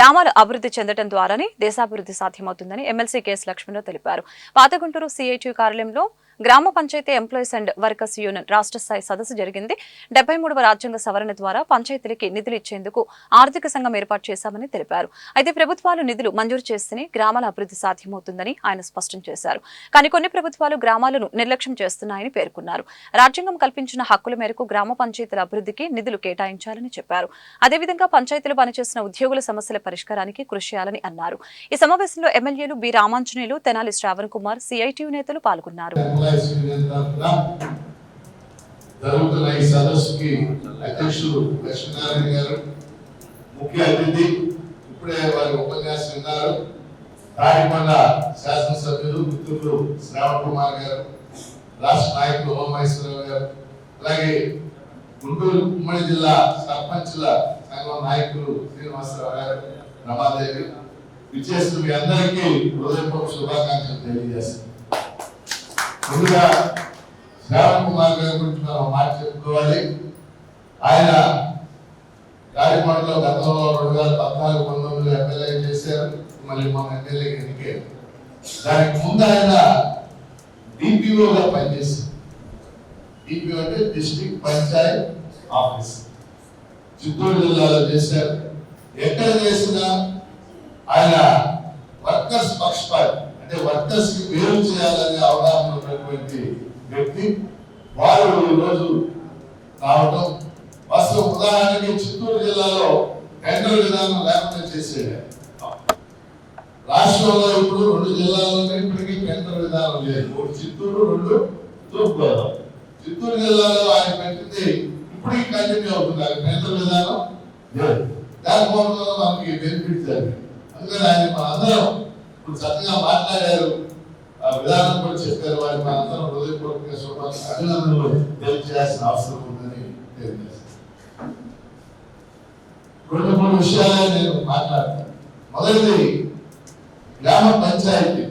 గ్రామాలు అభివృద్ధి చెందడం ద్వారానే దేశాభివృద్ధి సాధ్యమవుతుందని ఎమ్మెల్సీ కెఎస్ లక్ష్మణరావు తెలిపారు. పాతగుంటూరు సిఐటి కార్యాలయంలో గ్రామ panchayati employees and workers union రాష్ట్ర స్థాయి సదస్సు జరిగింది. డెబ్బై మూడవ రాజ్యాంగ సవరణ ద్వారా పంచాయతీలకి నిధులు ఇచ్చేందుకు ఆర్థిక సంఘం ఏర్పాటు చేశామని తెలిపారు. అయితే ప్రభుత్వాలు నిధులు మంజూరు చేస్తేనే గ్రామాల అభివృద్ధి సాధ్యమవుతుందని ఆయన స్పష్టం చేశారు. కానీ కొన్ని ప్రభుత్వాలు గ్రామాలను నిర్లక్ష్యం చేస్తున్నాయని పేర్కొన్నారు. రాజ్యాంగం కల్పించిన హక్కుల మేరకు గ్రామ పంచాయతీల అభివృద్ధికి నిధులు కేటాయించాలని చెప్పారు. అదేవిధంగా పంచాయతీలు పనిచేస్తున్న ఉద్యోగుల సమస్యల పరిష్కారానికి కృషి చేయాలని అన్నారు. ఈ సమావేశంలో ఎమ్మెల్యేలు బి రామాంజనేయులు తెనాలి శ్రావణ్ కుమార్ సిఐటియు నేతలు పాల్గొన్నారు. ఎంప్లాయీస్ జరుగుతున్న ఈ సదస్సుకి అధ్యక్షులు లక్ష్మీనారాయణ గారు ముఖ్య అతిథి ఇప్పుడే వారి ఉపన్యాసం విన్నారు. తాడికొండ శాసనసభ్యులు మిత్రులు శ్రావణ్ కుమార్ గారు రాష్ట్ర నాయకులు హోమేశ్వరరావు గారు అలాగే గుంటూరు ఉమ్మడి జిల్లా సర్పంచుల సంఘం నాయకులు శ్రీనివాసరావు గారు రమాదేవి విచ్చేసిన మీ అందరికీ హృదయపూర్వక శుభాకాంక్షలు తెలియజేస్తున్నాను. ముందుగా శ్రావణ్ కుమార్ గారి గురించి మనం ఒక చెప్పుకోవాలి. ఆయన రాజమండ్రిలో గతంలో రెండు వేల పద్నాలుగు పంతొమ్మిదిలో ఎమ్మెల్యే చేశారు. మళ్ళీ మన ఎమ్మెల్యే ఎన్నికారు దానికి ముందు ఆయన డిపిఓగా పనిచేశారు. డిపిఓ అంటే డిస్టిక్ పంచాయత్ ఆఫీస్ చిత్తూరు జిల్లాలో చేశారు. ఎక్కడ చేసినా ఆయన వర్కర్స్ పక్షపాతి అంటే వర్కర్స్కి వేరు చేయాలనే అవగాహన వ్యక్తి వారు ఈరోజు రావటం. వాస్తవ ఉదాహరణకి చిత్తూరు జిల్లాలో టెండర్ విధానం లేకుండా చేసేది రాష్ట్రంలో ఇప్పుడు రెండు జిల్లాల్లో ఇప్పటికీ టెండర్ విధానం లేదు. ఒకటి చిత్తూరు రెండు తూర్పుగోదావరి. చిత్తూరు జిల్లాలో ఆయన పెట్టింది ఇప్పటికీ కంటిన్యూ అవుతుంది. ఆయన టెండర్ విధానం లేదు. దానికోసం మనకి బెనిఫిట్ జరిగింది. అందుకని ఆయన మనందరం ఇప్పుడు చక్కగా మాట్లాడారు. విధానం కూడా చెప్పారు. వారి మనందరం హృదయపూర్వక శుభ అభినందనలు. తెలియజేయాల్సిన అవసరం ఉందని తెలియజేస్తాను రెండు మూడు విషయాలే నేను మాట్లాడతాను. మొదటిది గ్రామ పంచాయతీ.